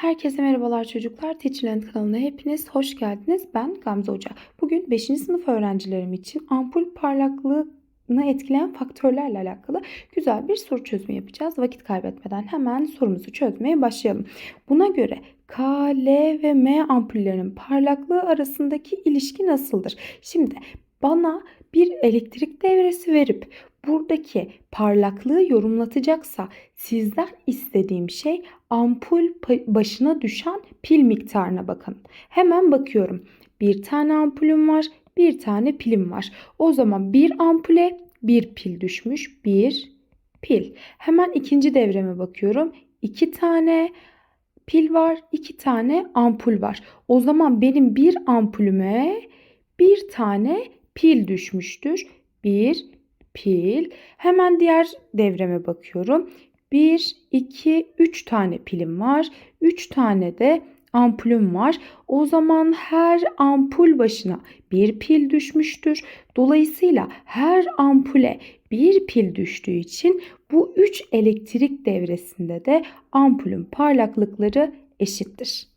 Herkese merhabalar çocuklar. Teacherland kanalına hepiniz hoş geldiniz. Ben Gamze Hoca. Bugün 5. sınıf öğrencilerim için ampul parlaklığını etkileyen faktörlerle alakalı güzel bir soru çözümü yapacağız. Vakit kaybetmeden hemen sorumuzu çözmeye başlayalım. Buna göre K, L ve M ampullerinin parlaklığı arasındaki ilişki nasıldır? Şimdi bana bir elektrik devresi verip buradaki parlaklığı yorumlatacaksa sizden istediğim şey ampul başına düşen pil miktarına bakın. Hemen bakıyorum. Bir tane ampulüm var, bir tane pilim var. O zaman bir ampule bir pil düşmüş, bir pil. Hemen ikinci devreme bakıyorum. İki tane pil var, iki tane ampul var. O zaman benim bir ampulüme bir tane pil düşmüştür. Bir pil. Hemen diğer devreme bakıyorum. 1, 2, 3 tane pilim var. 3 tane de ampulüm var. O zaman her ampul başına bir pil düşmüştür. Dolayısıyla her ampule bir pil düştüğü için bu 3 elektrik devresinde de ampulün parlaklıkları eşittir.